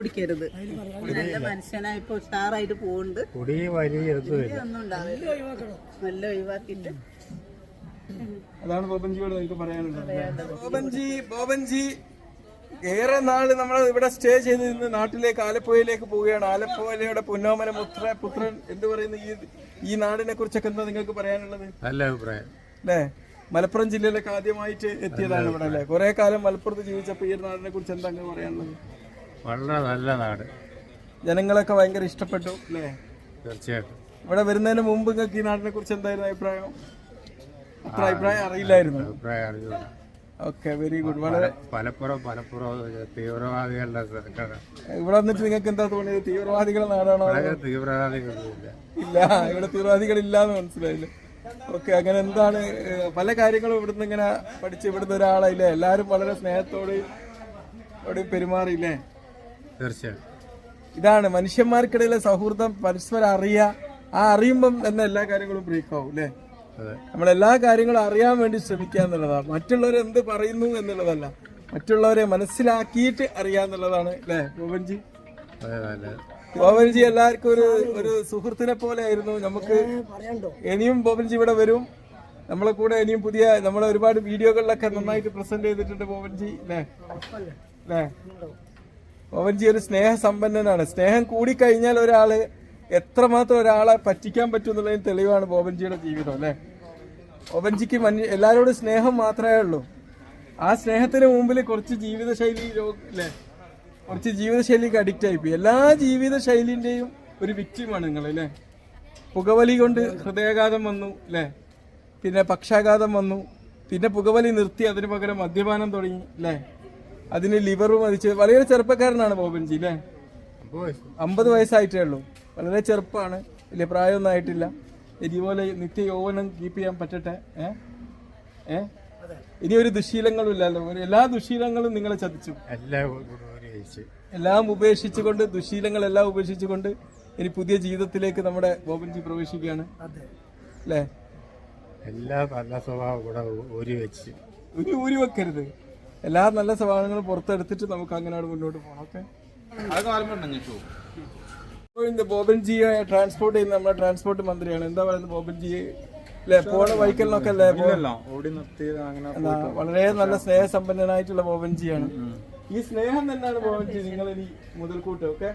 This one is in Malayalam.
കുടിക്കരുത് നല്ല മനുഷ്യനായി ഇപ്പൊ ഉഷാറായിട്ട് പോകുന്നുണ്ട് കുടി എഴുത്തുമില്ല ഒന്നും ഉണ്ടാവില്ല. നല്ല ഒഴിവാക്കിട്ട് അതാണ് ബോബൻജിയോട് നിങ്ങൾക്ക് പറയാനുള്ളത്. ബോബൻജി ബോബൻജി ഏറെ നാൾ നമ്മൾ ഇവിടെ സ്റ്റേ ചെയ്ത് നിന്ന് നാട്ടിലേക്ക് ആലപ്പുഴയിലേക്ക് പോവുകയാണ്. ആലപ്പുഴയുടെ പുന്നോമന പുത്ര പുത്രൻ എന്ത് പറയുന്ന ഈ ഈ നാടിനെ കുറിച്ചൊക്കെ എന്താ നിങ്ങൾക്ക് പറയാനുള്ളത്? നല്ല അഭിപ്രായം. അല്ലേ? മലപ്പുറം ജില്ലയിലേക്ക് ആദ്യമായിട്ട് എത്തിയതാണ് ഇവിടെ അല്ലേ? കുറെ കാലം മലപ്പുറത്ത് ജീവിച്ചപ്പോൾ ഈ നാടിനെ കുറിച്ച് എന്താ പറയാനുള്ളത്? വളരെ നല്ല നാട്. ജനങ്ങളൊക്കെ ഭയങ്കര ഇഷ്ടപ്പെട്ടു അല്ലേ? തീർച്ചയായിട്ടും. ഇവിടെ വരുന്നതിന് മുമ്പ് നിങ്ങൾക്ക് ഈ നാടിനെ കുറിച്ച് എന്തായിരുന്നു അഭിപ്രായം? അത്ര അഭിപ്രായം അറിയില്ലായിരുന്നു. അഭിപ്രായം അറിയില്ല ഓക്കെ വെരി ഗുഡ് വളരെ പലപ്പുറം പലപ്പുറം തീവ്രവാദികളുടെ ഇവിടെ വന്നിട്ട് നിങ്ങൾക്ക് എന്താ തോന്നിയത്? തീവ്രവാദികളുടെ നാടാണോ വളരെ തീവ്രവാദികളൊന്നുമില്ല. ഇല്ല ഇവിടെ തീവ്രവാദികൾ ഇല്ലാന്ന് മനസ്സിലായില്ല. ഓക്കെ അങ്ങനെ എന്താണ് പല കാര്യങ്ങളും ഇവിടുന്ന് ഇങ്ങനെ പഠിച്ച് ഇവിടുന്ന് ഒരാളായില്ലേ? എല്ലാവരും വളരെ സ്നേഹത്തോട് പെരുമാറിയില്ലേ? തീർച്ചയായും. ഇതാണ് മനുഷ്യന്മാർക്കിടയിലെ സൗഹൃദം പരസ്പരം അറിയുക. ആ അറിയുമ്പം തന്നെ എല്ലാ കാര്യങ്ങളും ബ്രേക്ക് ആവും അല്ലേ അതെ. നമ്മൾ എല്ലാ കാര്യങ്ങളും അറിയാൻ വേണ്ടി ശ്രമിക്കുക എന്നുള്ളതാണ്. മറ്റുള്ളവർ എന്ത് പറയുന്നു എന്നുള്ളതല്ല. മറ്റുള്ളവരെ മനസ്സിലാക്കിയിട്ട് അറിയുക എന്നുള്ളതാണ് അല്ലേ ഗോപൻജി? ബോബൻജി എല്ലാവർക്കും ഒരു ഒരു സുഹൃത്തിനെ പോലെ ആയിരുന്നു. നമുക്ക് ഇനിയും ബോബൻജി ഇവിടെ വരും. നമ്മളെ കൂടെ ഇനിയും പുതിയ നമ്മളെ ഒരുപാട് വീഡിയോകളിലൊക്കെ നന്നായിട്ട് പ്രസന്റ് ചെയ്തിട്ടുണ്ട് ബോബൻജി അല്ലേ അല്ലേ ബോബൻജി ഒരു സ്നേഹസമ്പന്നനാണ്. സ്നേഹം കൂടിക്കഴിഞ്ഞാൽ ഒരാൾ എത്രമാത്രം ഒരാളെ പറ്റിക്കാൻ പറ്റും എന്നുള്ളതിന് തെളിവാണ് ബോബൻജിയുടെ ജീവിതം അല്ലേ? ബോബൻജിക്ക് മഞ്ഞ എല്ലാവരോടും സ്നേഹം മാത്രമേ ഉള്ളൂ. ആ സ്നേഹത്തിന് മുമ്പിൽ കുറച്ച് ജീവിതശൈലി രോഗ അല്ലേ? കുറച്ച് ജീവിതശൈലിക്ക് അഡിക്റ്റ് ആയിപ്പോയി. എല്ലാ ജീവിതശൈലിന്റെയും ഒരു വിക്റ്റിമാണ് നിങ്ങൾ അല്ലേ? പുകവലി കൊണ്ട് ഹൃദയാഘാതം വന്നു അല്ലേ? പിന്നെ പക്ഷാഘാതം വന്നു. പിന്നെ പുകവലി നിർത്തി അതിന് പകരം മദ്യപാനം തുടങ്ങി അല്ലേ? അതിന് ലിവർ മതിച്ച് വളരെ ചെറുപ്പക്കാരനാണ് ബോബൻജി അല്ലേ അമ്പത് വയസ്സായിട്ടേ ഉള്ളൂ. വളരെ ചെറുപ്പമാണ് വലിയ പ്രായമൊന്നും ആയിട്ടില്ല. ഇതുപോലെ നിത്യ യൗവനം കീപ്പ് ചെയ്യാൻ പറ്റട്ടെ ഏ? ഏ? ഇനി ഒരു ദുശീലങ്ങളും ഇല്ലല്ലോ എല്ലാ ദുശീലങ്ങളും നിങ്ങളെ ചതിച്ചു. എല്ലാം ഉപേക്ഷിച്ചുകൊണ്ട് ദുശീലങ്ങളെല്ലാം ഉപേക്ഷിച്ചുകൊണ്ട് ഇനി പുതിയ ജീവിതത്തിലേക്ക് നമ്മുടെ ബോബൻജി പ്രവേശിക്കുകയാണ്. അല്ലേ എല്ലാ നല്ല സ്വഭാവം കൂടെ ഊരി വെച്ച് ഒരു ഊരി വെക്കരുത് എല്ലാ നല്ല സ്വഭാവങ്ങളും പുറത്തെടുത്തിട്ട് നമുക്ക് അങ്ങനെ മുന്നോട്ട് പോകണം ഓക്കെ ഇന്ന് ബോബൻജിയെ ട്രാൻസ്പോർട്ട് ചെയ്യുന്ന നമ്മുടെ ട്രാൻസ്പോർട്ട് മന്ത്രിയാണ്. എന്താ പറയുന്നത് ബോബൻ ജി അല്ലെ പോണ വൈക്കലിനൊക്കെ അല്ലേ വളരെ നല്ല സ്നേഹസമ്പന്നനായിട്ടുള്ള ബോബൻജിയാണ് ഈ സ്നേഹം തന്നെയാണ് ബോബൻ ജി നിങ്ങൾ ഇനി മുതൽക്കൂട്ട് ഓക്കെ